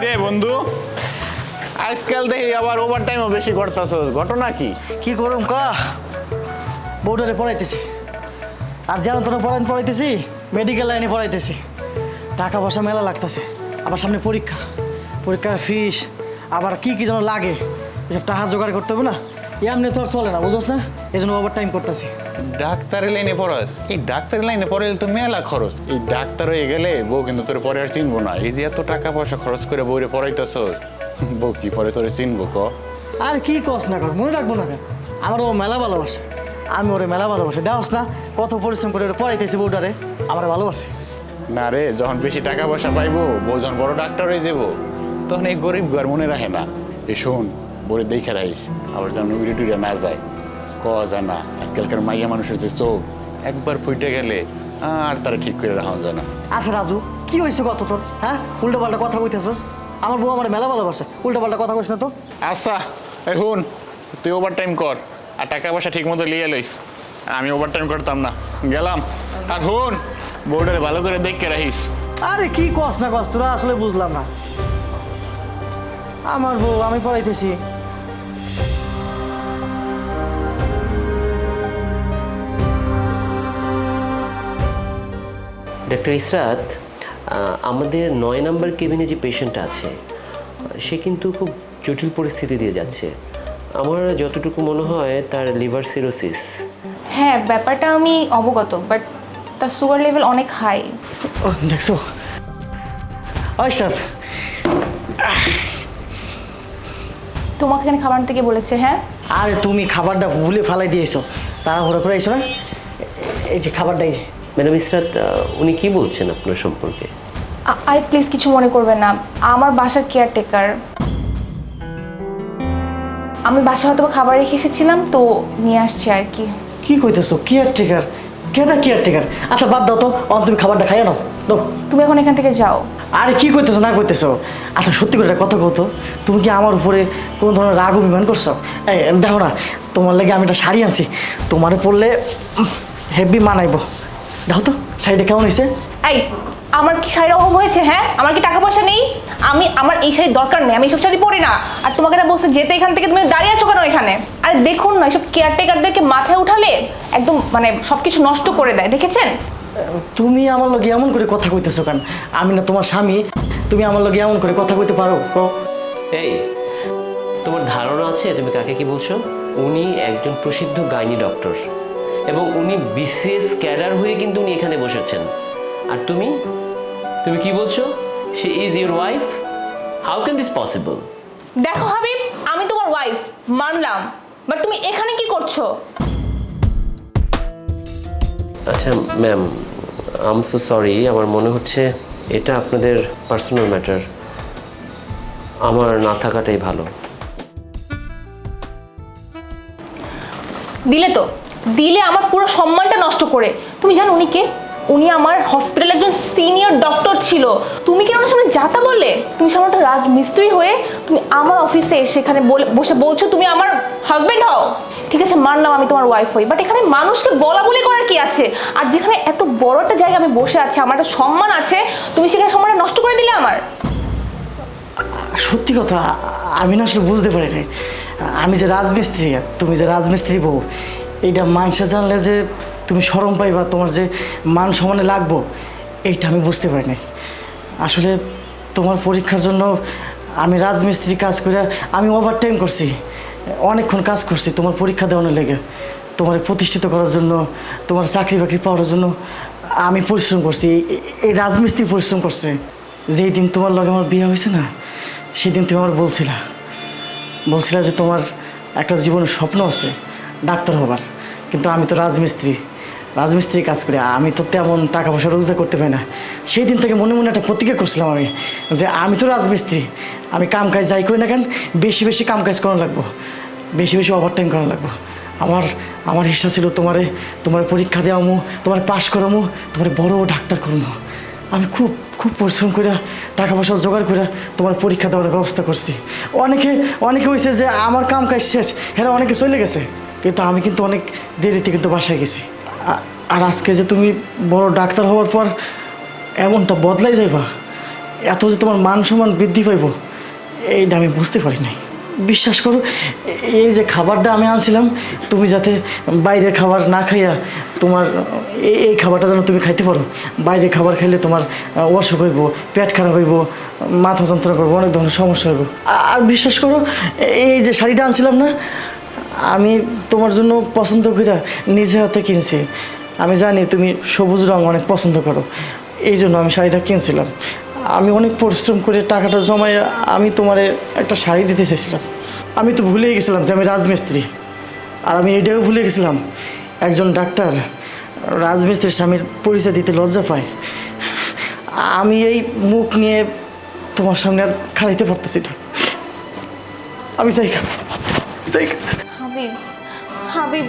কিরে বন্ধু? আজকাল দেখি আবার ওভার টাইমও বেশি করতেছ। ঘটনা কি? কি করুম কা? বোর্ডারে পড়াইতেছি। আর যেন তোরা পড়াইন পড়াইতেছি মেডিকেল লাইনে পড়াইতেছি। টাকা পয়সা মেলা লাগতেছে। আবার সামনে পরীক্ষা। পরীক্ষার ফিস আবার কি কি যেন লাগে এসব টাকা জোগাড় করতে হবে না? এমনি তো আর চলে না বুঝোস না? এই জন্য ওভার টাইম করতেছি। ডাক্তারি লাইনে পড়াস। এই ডাক্তারি লাইনে পড়ে তো মেলা খরচ। এই ডাক্তার হয়ে গেলে বউ কিন্তু তোর পরে আর চিনবো না। এই যে এত টাকা পয়সা খরচ করে বউরে পড়াইতেছ বউ কি পরে তোরে চিনবো ক? আর কি কস না কর মনে রাখব না কেন? আমার ও মেলা ভালোবাসে। আমি ওরে মেলা ভালোবাসি। দেওয়াস না কত পরিশ্রম করে ওরে পড়াইতেছি বোর্ডারে আমার ভালোবাসে। না রে যখন বেশি টাকা পয়সা পাইবো বউ যখন বড় ডাক্তার হয়ে যাব তখন এই গরিব ঘর মনে রাখে না। এই শোন বলে দেখে রাখিস আবার যেন উড়ে টুড়ে না যায়। ক জানা আজকালকার মাইয়া মানুষের যে চোখ একবার ফুটে গেলে আর তারা ঠিক করে রাখা যায় না। আচ্ছা রাজু কি হয়েছে কত তোর? হ্যাঁ? উল্টো পাল্টা কথা কইতেছস? আমার বউ আমার মেলা ভালোবাসে। উল্টো পাল্টা কথা কইস না তো। আচ্ছা এই হুন তুই ওভার টাইম কর আর টাকা পয়সা ঠিক মতো লিয়ে লইস। আমি ওভার টাইম করতাম না গেলাম। আর হুন বোর্ডারে ভালো করে দেখকে রাখিস। আরে কি কস না কস তোরা আসলে বুঝলাম না। আমার বউ আমি পড়াইতেছি। ডক্টর ইসরাত আমাদের নয় নম্বর কেবিনে যে পেশেন্টটা আছে সে কিন্তু খুব জটিল পরিস্থিতি দিয়ে যাচ্ছে। আমার যতটুকু মনে হয় তার লিভার সিরোসিস হ্যাঁ ব্যাপারটা আমি অবগত বাট তার সুগার লেভেল অনেক হাই ও দেখছ? তোমাকে এখানে খাবার থেকে বলেছে হ্যাঁ? আরে তুমি খাবারটা ভুলে ফালাই দিয়েছ। তাড়াহুড়ো করে আইছো না। এই যে খাবারটা এই যে। ম্যাডাম ইসরাত উনি কি বলছেন আপনার সম্পর্কে? আরে প্লিজ কিছু মনে করবেন না। আমার বাসার কেয়ারটেকার। আমি বাসায় হয়তো বা খাবার রেখে এসেছিলাম তো নিয়ে আসছি আর কি। কি কইতেছো? কেয়ারটেকার? কেটা কেয়ারটেকার? আচ্ছা বাদ দাও তো। অন তুমি খাবারটা খাইয়া নাও। দাও তুমি এখন এখান থেকে যাও। আরে কি করতেছো না করতেছো আচ্ছা সত্যি করে কথা কতো তুমি কি আমার উপরে কোনো ধরনের রাগ অভিমান করছ? এই দেখো না তোমার লাগে আমি একটা শাড়ি আনছি। তোমারে পরলে হেভি মানাইবো। দেখো তো শাড়িটা কেমন হয়েছে? এই আমার কি শাড়ির অভাব হয়েছে হ্যাঁ? আমার কি টাকা পয়সা নেই? আমি আমার এই শাড়ির দরকার নেই আমি এইসব শাড়ি পরি না। আর তোমাকে না বলছে যেতে এখান থেকে তুমি দাঁড়িয়ে আছো কেন এখানে? আরে দেখুন না এসব কেয়ারটেকারদেরকে মাথায় উঠালে একদম মানে সব কিছু নষ্ট করে দেয় দেখেছেন? তুমি আমার লগে এমন করে কথা কইতেছো কেন? আমি না তোমার স্বামী তুমি আমার লগে এমন করে কথা কইতে পারো এই তোমার ধারণা আছে? তুমি কাকে কি বলছো? উনি একজন প্রসিদ্ধ গাইনি ডক্টর। এবং উনি বিসিএস ক্যাডার হয়ে কিন্তু উনি এখানে বসেছেন। আর তুমি? তুমি কি বলছো? She is your wife how can this possible দেখো হাবিব আমি তোমার ওয়াইফ মানলাম। বাট তুমি এখানে কি করছ? আচ্ছা ম্যাম আম সো সরি আমার মনে হচ্ছে এটা আপনাদের পার্সোনাল ম্যাটার আমার না থাকাটাই ভালো। দিলে তো। দিলে আমার পুরো সম্মানটা নষ্ট করে। তুমি জানো উনি কে? উনি আমার হসপিটালে একজন সিনিয়র ডক্টর ছিল। তুমি কি ওনার সামনে যাতা বলে? তুমি সামনে একটা রাজমিস্ত্রি হয়ে তুমি আমার অফিসে সেখানে বলে- বসে বলছো তুমি আমার হাজবেন্ড হও। ঠিক আছে মানলাম আমি তোমার ওয়াইফ হই। বাট এখানে মানুষকে বলা বলি করার কি আছে? আর যেখানে এত বড় একটা জায়গা আমি বসে আছি, আমার একটা সম্মান আছে, তুমি সেখানে সম্মানটা নষ্ট করে দিলে আমার? সত্যি কথা আমি না আসলে বুঝতে পারিনি। আমি যে রাজমিস্ত্রি, তুমি যে রাজমিস্ত্রি বউ এইটা মানুষে জানলে যে তুমি সরম পাইবা, তোমার যে মান সমানে লাগবো, এইটা আমি বুঝতে পারিনি আসলে তোমার পরীক্ষার জন্য আমি রাজমিস্ত্রি কাজ করে আমি ওভার টাইম করছি, অনেকক্ষণ কাজ করছি, তোমার পরীক্ষা দেওয়ানোর লেগে। তোমার প্রতিষ্ঠিত করার জন্য, তোমার চাকরি বাকরি পাওয়ার জন্য আমি পরিশ্রম করছি, এই- রাজমিস্ত্রি পরিশ্রম করছে। যেই দিন তোমার লগে আমার বিয়ে হয়েছে না সেদিন তুমি আমার বলছিলা। বলছিলা যে তোমার একটা জীবনের স্বপ্ন আছে। ডাক্তার হবার। কিন্তু আমি তো রাজমিস্ত্রি রাজমিস্ত্রি কাজ করি, আমি তো তেমন টাকা পয়সা রোজগার করতে পারি না। সেই দিন থেকে মনে মনে একটা প্রতিজ্ঞা করছিলাম আমি, যে আমি তো রাজমিস্ত্রি, আমি কাম কাজ যাই করি না কেন, বেশি বেশি কাম কাজ করা লাগবো, বেশি বেশি ওভার টাইম করা লাগবো। আমার আমার ইচ্ছা ছিল তোমারে, তোমার পরীক্ষা দেওয়ামু, তোমার পাশ করামো, তোমার বড় ডাক্তার করব আমি খুব খুব পরিশ্রম করে টাকা পয়সা জোগাড় করে তোমার পরীক্ষা দেওয়ার ব্যবস্থা করছি। অনেকে অনেকে হয়েছে যে আমার কাম কাজ শেষ হ্যাঁ অনেকে চলে গেছে। কিন্তু আমি কিন্তু অনেক দেরিতে কিন্তু বাসায় গেছি। আর আজকে যে তুমি বড় ডাক্তার হওয়ার পর এমনটা বদলাই যাইবা, এত যে তোমার মান সম্মান বৃদ্ধি পাইব, এইটা আমি বুঝতে পারি নাই। বিশ্বাস করো এই যে খাবারটা আমি আনছিলাম, তুমি যাতে বাইরের খাবার না খাইয়া তোমার এই- এই খাবারটা যেন তুমি খাইতে পারো। বাইরে খাবার খাইলে তোমার অসুখ হইব, পেট খারাপ হইব, মাথা যন্ত্রণা করব, অনেক ধরনের সমস্যা হইব। আর বিশ্বাস করো এই যে শাড়িটা আনছিলাম না আমি তোমার জন্য পছন্দ করে নিজে হাতে কিনছি। আমি জানি তুমি সবুজ রং অনেক পছন্দ করো। এই জন্য আমি শাড়িটা কিনছিলাম। আমি অনেক পরিশ্রম করে টাকাটা জমায় আমি তোমার একটা শাড়ি দিতে চেয়েছিলাম। আমি তো ভুলেই গেছিলাম যে আমি রাজমিস্ত্রি। আর আমি এটাও ভুলে গেছিলাম, একজন ডাক্তার রাজমিস্ত্রির স্বামীর পরিচয় দিতে লজ্জা পায়। আমি এই মুখ নিয়ে তোমার সামনে আর খাড়াইতে পারতেছি না। আমি চাই চাই হাবিব হাবিব